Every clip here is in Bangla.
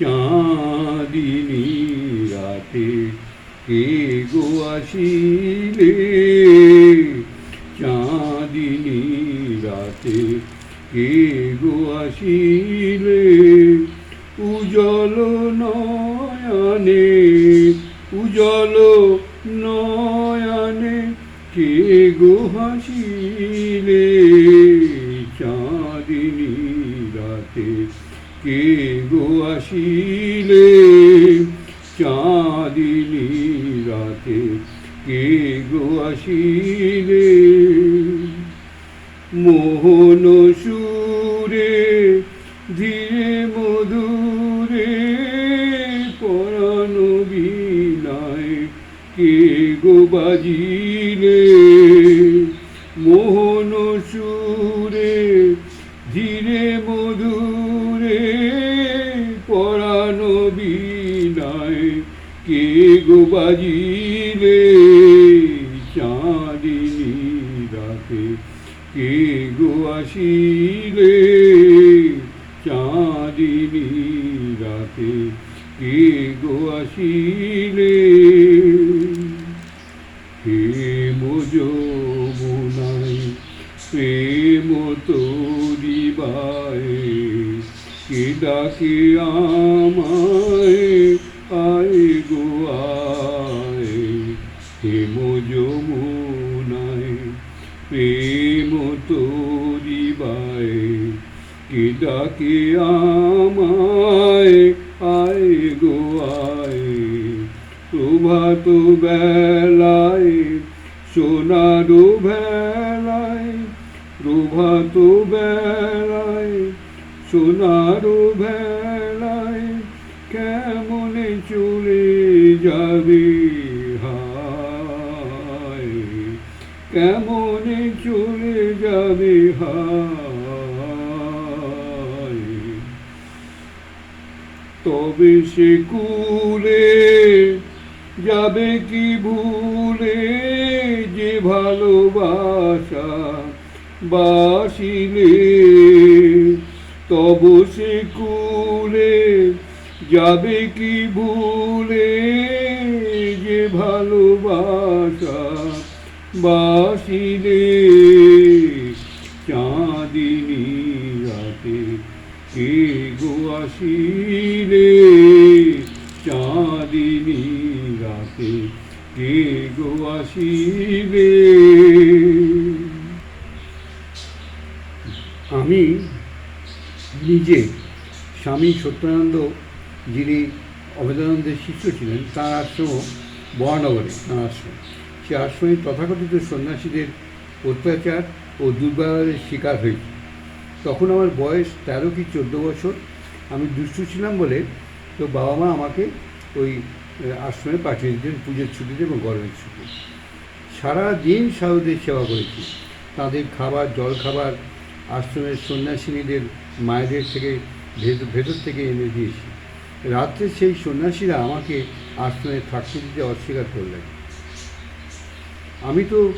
চাঁদিনী রাতে কে গো আসিলে? চাঁদিনী রাতে কে গো আসিলে? উজল নয়নে উজল নয়নে কে গো হাসিলে? চাঁদিনী রাতে কে গো আসিলে? চাঁদিনী রাতে কে গো আসিলে? মোহন সুরে, ধীরে মধুরে, পরাণ বিনায় কে গো বাজিলে? মোহন বাজিলে চাঁদিনী রাতে কে গো আসিলে? চাঁদিনী রাতে কে গো আসিলে? প্রেম যমুনাই প্রেম তোরিবায়, কে ডাকে আমায়? প্রেম যমুনায় প্রেম তোরিবায় কে ডাকে আমায়, আয় গো আয়। বেলায়, সোনার ভেলায় প্রভাত বেলায়, সোনার ভেলায় কেমনে চলে যাবে? কেমনে চলে যাবে হায়? তবে সে কুলে যাবে কি ভুলে? যে ভালোবাসা বাসিলে, তব সে কুলে যাবে কি ভুলে? যে ভালোবাসা বাসিলে চাঁদিনী রাতে কে গো আসিলে চাঁদিনী রাতে কে গো আসিলে। আমি নিজে স্বামী সত্যানন্দ যিনি অভেদানন্দের শিষ্য ছিলেন, তার আশ্রম বরানগরে, তাঁর আশ্রম। সে আশ্রমে তথাকথিত সন্ন্যাসীদের অত্যাচার ও দুর্ব্যবহারের শিকার হয়েছে। তখন আমার বয়স তেরো কি চোদ্দ বছর। আমি দুষ্টু ছিলাম বলে তো বাবা মা আমাকে ওই আশ্রমে পাঠিয়ে দিতেন পুজোর ছুটিতে এবং গরমের ছুটি সারা দিন সাধুদের সেবা করেছি। তাদের খাবার জল খাবার আশ্রমের সন্ন্যাসিনীদের মায়েদের থেকে ভেতর ভেতর থেকে এনে দিয়েছি। রাত্রে সেই সন্ন্যাসীরা আমাকে আশ্রমে থাকতে দিতে অস্বীকার করলেন। আমি তো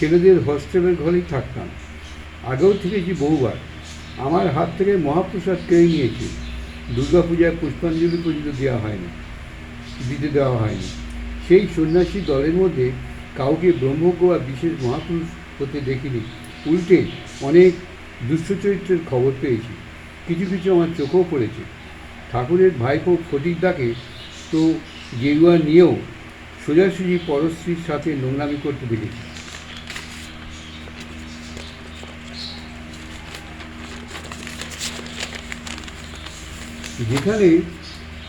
ছেলেদের হোস্টেলের ঘরেই থাকতাম। আগেও থেকেছি বহুবার। আমার হাত থেকে মহাপ্রসাদ কেড়ে নিয়েছি। দুর্গাপূজায় পুষ্পাঞ্জলি পর্যন্ত দেওয়া হয়নি, দিতে দেওয়া হয়নি। সেই সন্ন্যাসী দলের মধ্যে কাউকে ব্রহ্মজ্ঞ বা বিশেষ মহাপুরুষ হতে দেখিনি। উল্টে অনেক দুষ্ট চরিত্রের খবর পেয়েছি। কিছু কিছু আমার চোখেও পড়েছে। ঠাকুরের ভাইপো ফটিকদাকে তো গেরুয়া নিয়েও সোজাসুজি পরশ্রীর সাথে নোংরামি করতে দেখেছি যেখানে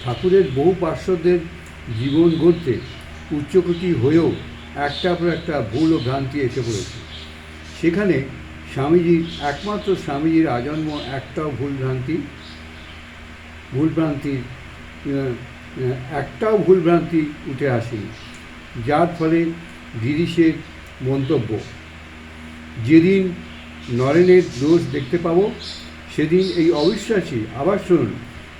ঠাকুরের বহু পার্শ্বদের জীবন গড়তে উচ্চকোটি হয়েও একটা পর একটা ভুল ও ভ্রান্তি এসে পড়েছে। সেখানে স্বামীজির একমাত্র স্বামীজির আজন্ম একটাও ভুল ভ্রান্তি ভুল ভ্রান্তি আহ, আহ, একটাও ভুল ভ্রান্তি উঠে আসেনি। যার ফলে গিরিশের মন্তব্য। যেদিন নরেনের দোষ দেখতে পাবো, সেদিন এই অবিশ্বাসী, আবার শুনুন,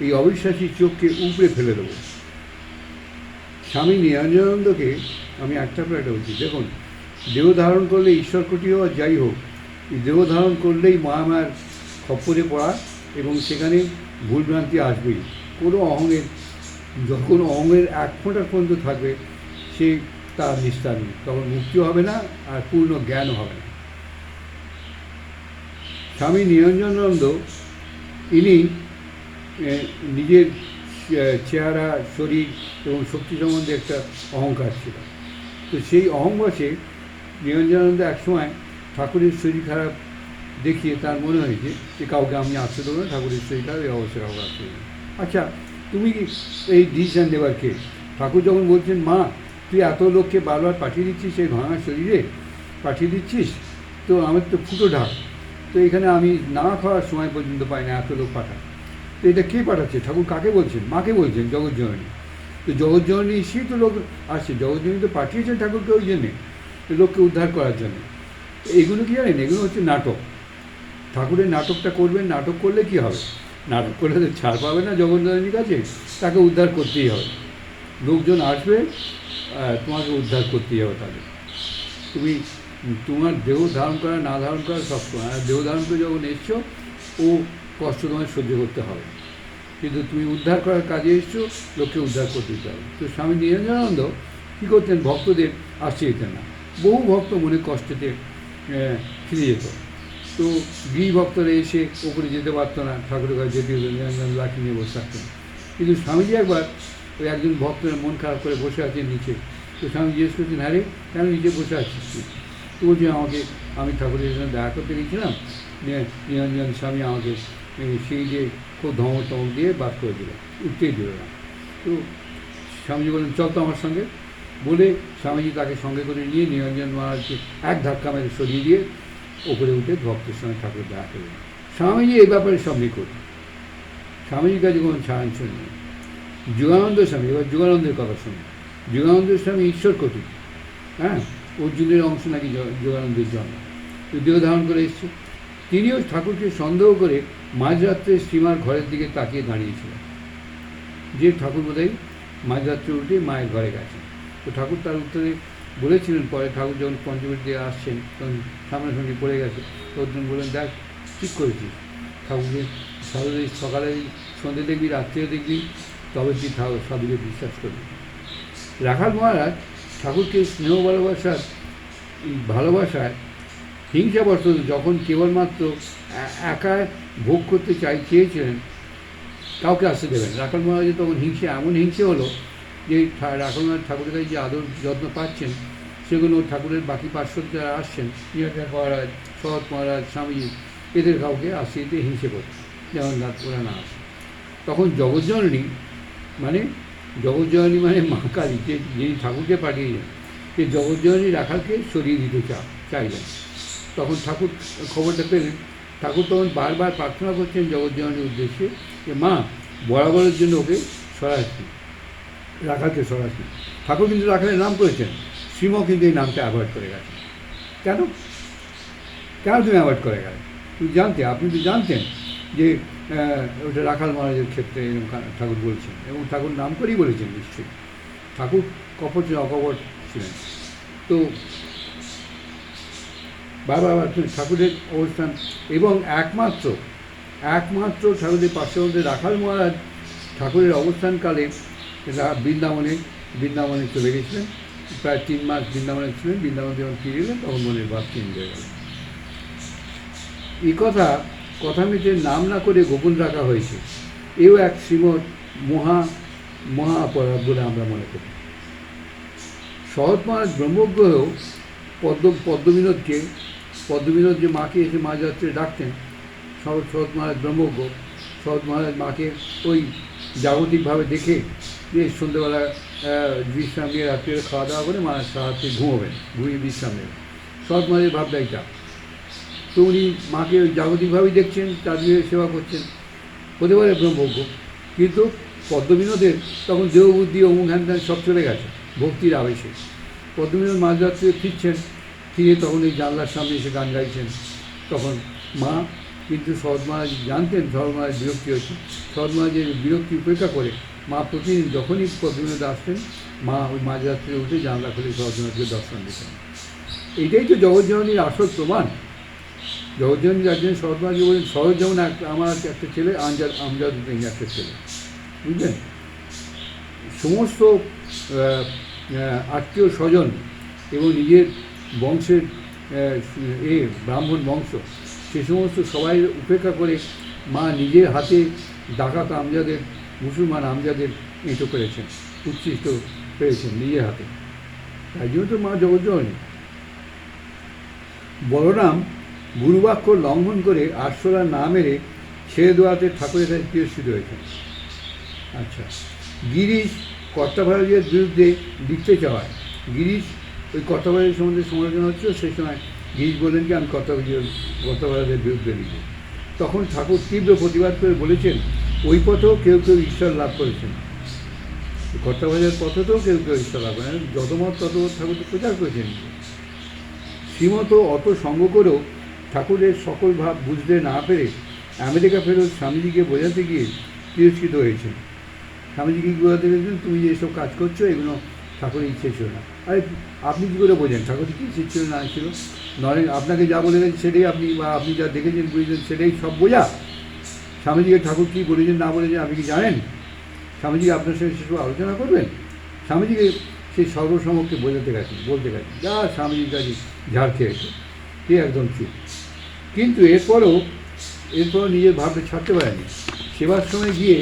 এই অবিশ্বাসী চোখকে উপড়ে ফেলে দেবো। স্বামী নিরঞ্জনানন্দকে আমি একটা পর একটা বলছি, দেখুন, দেহ ধারণ করলে ঈশ্বর কোটি আর যাই হোক দেহ ধারণ করলেই মহামায়ার খপ্পরে পড়া এবং সেখানে ভুলভ্রান্তি আসবেই। কোনো অহংয়ের যখন অহংয়ের এক ফোঁটা পর্যন্ত থাকবে সে তার নিস্তার নেই। তখন মুক্তিও হবে না আর পূর্ণ জ্ঞানও হবে না। স্বামী নিরঞ্জনানন্দ ইনি নিজের চেহারা, শরীর এবং শক্তি সম্বন্ধে একটা অহংকার ছিল। তো সেই অহংবশে নিরঞ্জনানন্দ একসময় ঠাকুরের শরীর খারাপ দেখিয়ে তার মনে হয়েছে যে কাউকে আমি আসতে দেবো না, ঠাকুরের শরীর খারাপ এই অবস্থায় কাউকে আসতে আচ্ছা তুমি এই ডিসিশন নেবার কে? ঠাকুর যখন বলছেন, মা তুই এত লোককে বারবার পাঠিয়ে দিচ্ছিস, সেই ভাঙা শরীরে পাঠিয়ে দিচ্ছিস? তো আমার তো ফুটো ঢাক। তো এখানে আমি না খাওয়ার সময় পর্যন্ত পাই না এত লোক পাঠা তো এটা কে পাঠাচ্ছে? ঠাকুর কাকে বলছেন? মাকে বলছেন জগৎজননী তো জগৎজননী সে তো লোক আসছে। জগৎজননী তো পাঠিয়েছেন ঠাকুরকে ওই জন্যে, লোককে উদ্ধার করার জন্য। এইগুলো কি জানেন? এগুলো হচ্ছে নাটক। ঠাকুরের নাটকটা করবেন, নাটক করলে কি হবে? নাটক করলে তো ছাড় পাবে না জগন্নাথের কাছে, তাকে উদ্ধার করতেই হবে। লোকজন আসবে তোমাকে উদ্ধার করতেই হবে তাদের। তুমি, তোমার দেহ ধারণ করা, না ধারণ করা সবসময় দেহ ধারণ করে যখন এসছো, ও কষ্ট তোমায় সহ্য করতে হবে। কিন্তু তুমি উদ্ধার করার কাজে এসছো, লোককে উদ্ধার করতে দিতে হবে। তো স্বামী নিরঞ্জনানন্দ কী করতেন? ভক্তদের আসতে দিতেন না। বহু ভক্ত মনে কষ্টেতে ফিরে যেত। তো গৃহ ভক্তরা এসে ওপরে যেতে পারতো না, ঠাকুরের কাছে যেতে হতো নিরঞ্জন লাঠি নিয়ে বসে থাকতেন। কিন্তু স্বামীজি একবার ওই একজন ভক্তের মন খারাপ করে বসে আছে নিচে। তো স্বামী জিজ্ঞেস করছেন আরে কেন নিচে বসে আছিস তো বলছি আমাকে, আমি ঠাকুরের সঙ্গে দেখা করতে গেছিলাম, নিয়ে- নিরঞ্জন স্বামী আমাকে সেই যে খুব ধমক টমক দিয়ে বাদ করে দিল, উঠতেই দিল না। তো স্বামীজি বললেন, চল তো আমার সঙ্গে। বলে স্বামীজি তাকে সঙ্গে করে নিয়ে নিরঞ্জন মহারাজকে এক ধাক্কা মেরে সরিয়ে দিয়ে ওপরে উঠে ভক্তের সঙ্গে ঠাকুর দেখা করলেন। স্বামীজি এই ব্যাপারে সব নিকট স্বামীজির কাছে কোনো সাহায্য নেই। যুগানন্দ স্বামী, এবার যুগানন্দের কথা শুনুন। যুগানন্দ স্বামী ঈশ্বর কোটি হ্যাঁ? অর্জুনের অংশ নাকি যোগানন্দের জন্ম। তো দেহ ধারণ করে এসছে। তিনিও ঠাকুরকে সন্দেহ করে মাঝরাত্রে শ্রীমার ঘরের দিকে তাকিয়ে দাঁড়িয়েছিলেন। যে ঠাকুর বোধহয় মাঝরাত্রে উঠে মায়ের ঘরে গেছেন। তো ঠাকুর তার উত্তরে বলেছিলেন, পরে ঠাকুর যখন পঞ্চমীর দিয়ে আসছেন, তখন সামনাসামনি পড়ে গেছে। অর্জুন বললেন, দেখ, ঠিক করেছিস। ঠাকুরকে সাধু সকালে সন্ধ্যে দেখবি, রাত্রেও দেখবি তবে ঠাকুর সাধুকে বিশ্বাস করবি? রাখাল মহারাজ ঠাকুরকে স্নেহ ভালোবাসার ভালোবাসায় হিংসাবশত যখন কেবলমাত্র একা ভোগ করতে চাই, চেয়েছিলেন, কাউকে আসতে দেবেন রাখাল মহারাজের তখন হিংসে, এমন হিংসে হলো যে রাখাল মহারাজ ঠাকুরের কাছে যে আদর যত্ন পাচ্ছেন, সেগুলো ঠাকুরের বাকি পার্শ্বদ যারা আসছেন মহারাজ শরৎ মহারাজ, স্বামীজি, এদের কাউকে আসতে দিতে হিংসে করছে যেমন ওরা না আসে। তখন জগজ্জননী মানে জগজ্জননী মানে মা কালী, যে যিনি ঠাকুরকে পাঠিয়েছেন, সেই জগজ্জননী রাখালকে সরিয়ে দিতে চা, চাইলেন। তখন ঠাকুর খবরটা পেলেন। ঠাকুর তখন বারবার প্রার্থনা করছেন জগজ্জননীর উদ্দেশ্যে যে, মা, বরাবরের জন্য ওকে সরাচ্ছি, রাখালকে সরাচ্ছি। ঠাকুর কিন্তু রাখালের নাম করেছেন। শ্রীম কিন্তু এই নামটা অ্যাভয়েড করে গেছেন। কেন? কেন তুমি অ্যাভয়েড করে গেলে তুমি জানতে, আপনি তো জানতেন। যে ওটা রাখাল মহারাজের ক্ষেত্রে ঠাকুর বলছেন। এবং ঠাকুর নাম করেই বলেছেন, নিশ্চয়ই। ঠাকুর কপট অকপট ছিলেন। তো বাবা ঠাকুরের অবস্থান এবং একমাত্র একমাত্র ঠাকুরের পার্শ্ববর্তী রাখাল মহারাজ ঠাকুরের অবস্থানকালে বৃন্দাবনে বৃন্দাবনে চলে গেছিলেন। প্রায় তিন মাস বৃন্দাবনে ছিলেন, বৃন্দাবনে যখন ফিরে এলেন, তখন মনের ভাব চেঞ্জ হয়ে গেল। এই কথা কথা মিটে নাম না করে গোপন রাখা হয়েছে, এও এক শ্রীমৎ মহা মহা অপরাধ বলে আমরা মনে করি। শরৎ মহারাজ ব্রহ্মজ্ঞ হয়েও পদ্ম, পদ্মবিনোদকে, পদ্মবিনোদ যে মাকে এসে মাঝরাত্রে ডাকতেন, শরৎ শরৎ মহারাজ ব্রহ্মজ্ঞ শরৎ মহারাজ মাকে ওই জাগতিকভাবে দেখে যে সন্ধ্যেবেলা বিশ্রাম নিয়ে রাত্রে খাওয়া দাওয়া করে মা রাত্রে ঘুমোবেন, ঘুমিয়ে বিশ্রাম নেবেন। শরৎ মহারাজের ভাবটা এটা তো উনি মাকে জাগতিকভাবেই দেখছেন, তার সেবা করছেন। হতে পারে ব্রহ্মজ্ঞ কিন্তু পদ্মবিনোদের তখন দেহবুদ্ধি, অমুক হ্যান সব চলে গেছে, ভক্তির আবেশে। পদ্মবিনোদ মাঝরাত্রে ফিরছেন, ফিরে তখন এই জানলার সামনে এসে গান গাইছেন। তখন মা, কিন্তু শরৎ মহারাজ জানতেন, শরৎ মহারাজ বিরক্তি হচ্ছে মহারাজের বিরক্তি উপেক্ষা করে মা প্রতিদিন যখনই পদ্মবিনোদ আসতেন, মা ওই মাঝরাত্রে উঠে জানলা খুলে শরৎনাথকে দর্শন দিতেন। এইটাই তো জগজ্জননীর আসল প্রমাণ। জগজ্জননী একজন শরৎ মহারাজকে বলেন শরৎ যেমন একটা আমার একটা ছেলে, আমজাদ আমজাদ উদ্দিন একটা ছেলে। বুঝলেন? সমস্ত আত্মীয় স্বজন এবং নিজের বংশের এ ব্রাহ্মণ বংশ, সে সমস্ত সবাই উপেক্ষা করে মা নিজের হাতে ডাকাত আমজাদের, মুসলমান আমজাদের এঁটো করেছেন উচ্ছিষ্ট পেরেছেন নিজের হাতে। তাই জন্য তো মা জগজ্জননী। বলরাম গুরুবাক্য লঙ্ঘন করে আটশোলা না মেরে ছেড়ে দেওয়াতে ঠাকুরের কাছে তিরস্কৃত হয়েছেন আচ্ছা গিরিশ কর্তাভারীদের বিরুদ্ধে লিখতে চাওয়ায়। গিরিশ, ওই কর্তাভারীর সম্বন্ধে সমালোচনা হচ্ছিল, সেই সময় গিরিশ বললেন কি, আমি কর্তাভারী কর্তাভারীদের বিরুদ্ধে লিখব। তখন ঠাকুর তীব্র প্রতিবাদ করে বলেছেন, ওই পথেও কেউ কেউ ঈশ্বর লাভ করেছেন। কর্তাভারীর পথেতেও কেউ কেউ ঈশ্বর লাভ করেন যতমত তত ঠাকুর প্রচার করেছেন। শ্রীমত অত সঙ্গ করেও ঠাকুরের সকল ভাব বুঝতে না পেরে আমেরিকা ফেরত স্বামীজিকে বোঝাতে গিয়ে তিরস্কৃত হয়েছে স্বামীজিকে বোঝাতে গেছেন তুমি যে এসব কাজ করছ, এগুলো ঠাকুরের ইচ্ছে ছিল না। আরে, আপনি কী করে বোঝেন? ঠাকুরের কী ইচ্ছে ছিল না ছিল? নরেন, আপনাকে যা বলে গেছে সেটাই আপনি বা আপনি যা দেখেছেন, বুঝেছেন, সেটাই সব বোঝা। স্বামীজিকে ঠাকুর কী বলেছেন, না বলেছেন, আপনি কি জানেন? স্বামীজি আপনার সঙ্গে সেসব আলোচনা করবেন? স্বামীজিকে সেই সর্বসমক্ষে বোঝাতে গেছেন, বলতে গেছেন, যা স্বামীজির কাছে ঝাড় খেয়েছে, কে একদম চুপ? কিন্তু এরপরও এরপরও নিজের ভাবটা ছাড়তে পারেনি। সেবার সময় গিয়ে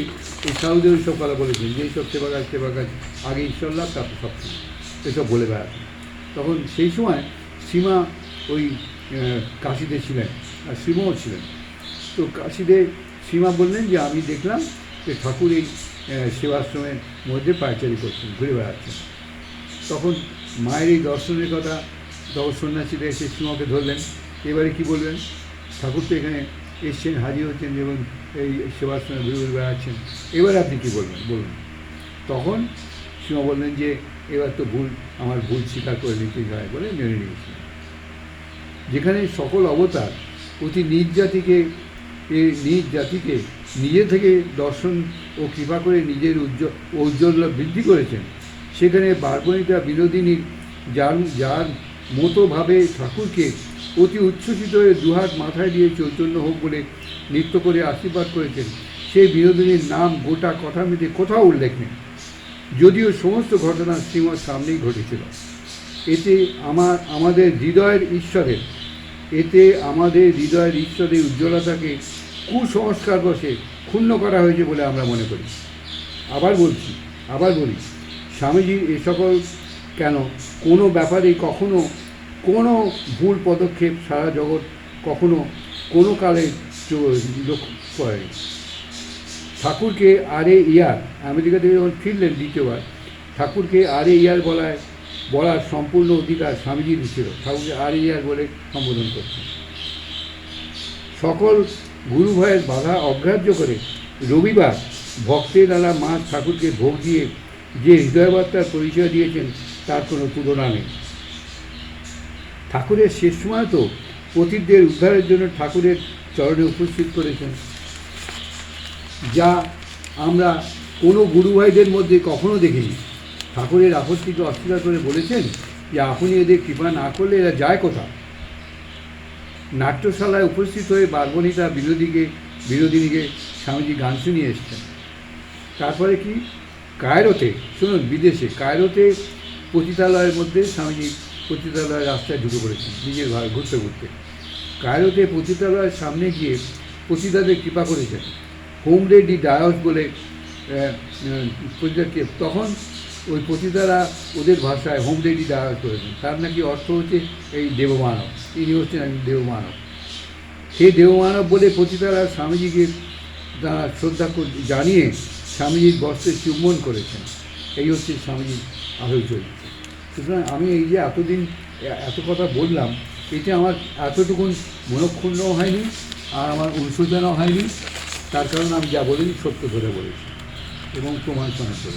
এই সাউদের সব কথা বলেছেন যে, এইসব সেবা কাজ সেবা কাজ, আগে ঈশ্বর লাভ, তারপর সব এসব বলে বেড়াতেন। তখন সেই সময় সীমা ওই কাশিতে ছিলেন, আর সীমাও ছিলেন। তো কাশিতে সীমা বললেন যে, আমি দেখলাম যে ঠাকুর এই সেবাশ্রমের মধ্যে পায়চারি করছেন, ঘুরে বেড়াচ্ছেন। তখন মায়ের এই দর্শনের কথা, তখন সন্ন্যাসীরা এসে সীমাকে ধরলেন। এবারে কি বলবেন? ঠাকুর তো এখানে এসছেন, হাজির হচ্ছেন এবং এই সেবাশ্রমে ঘুরে ঘুরে বেড়াচ্ছেন এবারে আপনি কি বলবেন? বলুন। তখন সীমা বললেন যে, এবার তো ভুল, আমার ভুল স্বীকার করে নিতে হয় বলে মেনে নিয়েছিলেন যেখানে সকল অবতার অতি নিজ জাতিকে নিজ জাতিকে নিজে থেকে দর্শন ও কৃপা করে নিজের উজ্জ্বল, ঔজ্জ্বল্য বৃদ্ধি করেছেন। সেখানে বারবণিতা বিনোদিনীর যার যার মতোভাবে ঠাকুরকে অতি উচ্ছ্বসিত হয়ে দুহাত মাথায় দিয়ে চৈতন্য হোক বলে নৃত্য করে আশীর্বাদ করেছেন। সেই বিনোদিনীর নাম, গোটা কথা মেতে কোথাও উল্লেখ নেই। যদিও সমস্ত ঘটনা শ্রীমৎ সামনেই ঘটেছিল। এতে আমার, আমাদের হৃদয়ের ঈশ্বরের, এতে আমাদের হৃদয়ের ঈশ্বরের উজ্জ্বলতাকে কুসংস্কার বসে ক্ষুণ্ণ করা হয়েছে বলে আমরা মনে করি। আবার বলছি, আবার বলি স্বামীজির এ সকল কেন? কোনো ব্যাপারে কখনো কোনো ভুল পদক্ষেপ সারা জগৎ কখনো কোনো কালে লক্ষ্য ঠাকুরকে আরে ইয়ার, আমেরিকা থেকে যখন ফিরলেন দ্বিতীয়বার, ঠাকুরকে আরে ইয়ার বলায়, বলার সম্পূর্ণ অধিকার স্বামীজির ছিল। ঠাকুরকে আরে ইয়ার বলে সম্বোধন করতেন সকল গুরু ভয়ের বাধা অগ্রাহ্য করে রবিবার ভক্তের দ্বারা মা ঠাকুরকে ভোগ দিয়ে যে হৃদয়বার্তার পরিচয় দিয়েছেন, তার কোনো তুলনা নেই। ঠাকুরের শেষ সময় তো পতিতদের উদ্ধারের জন্য ঠাকুরের চরণে উপস্থিত করেছেন। যা আমরা কোনো গুরু ভাইদের মধ্যে কখনো দেখিনি। ঠাকুরের আপত্তিকে অস্বীকার করে বলেছেন যে, আপনি এদের কৃপা না করলে এরা যায় কোথাও নাট্যশালায় উপস্থিত হয়ে বারবণিতা বিনোদীকে, বিনোদিনীকে স্বামীজি গান শুনিয়ে এসছেন। তারপরে কি? কায়রোতে, শুনুন, বিদেশে, কায়রোতে পতিতালয়ের মধ্যে স্বামীজি পতিতালয়ের রাস্তায় ঢুকে পড়েছেন নিজের ঘর ঘুরতে ঘুরতে। কায়রোতে পতিতালয়ের সামনে গিয়ে পতিতাদের কৃপা করেছেন। হোম রেডি ডায়স বলে তখন ওই পতিতারা ওদের ভাষায় হোম রেডি ডায়স করেছেন। তার নাকি অর্থ হচ্ছে এই দেবমানব। তিনি হচ্ছেন একজন দেবমানব। সেই দেবমানব বলে পতিতারা স্বামীজিকে তারা শ্রদ্ধা জানিয়ে স্বামীজির বস্ত্রে চুম্বন করেছেন। এই হচ্ছে স্বামীজির চরিত্র। সুতরাং আমি এই যে এতদিন এত কথা বললাম এটি আমার এতটুকুন মনক্ষুণ্ণও হয়নি, আর আমার অনুশোচনাও হয়নি। তার কারণ আমি যা বলিনি সত্য ধরে বলেছি এবং প্রমাণ করেছি।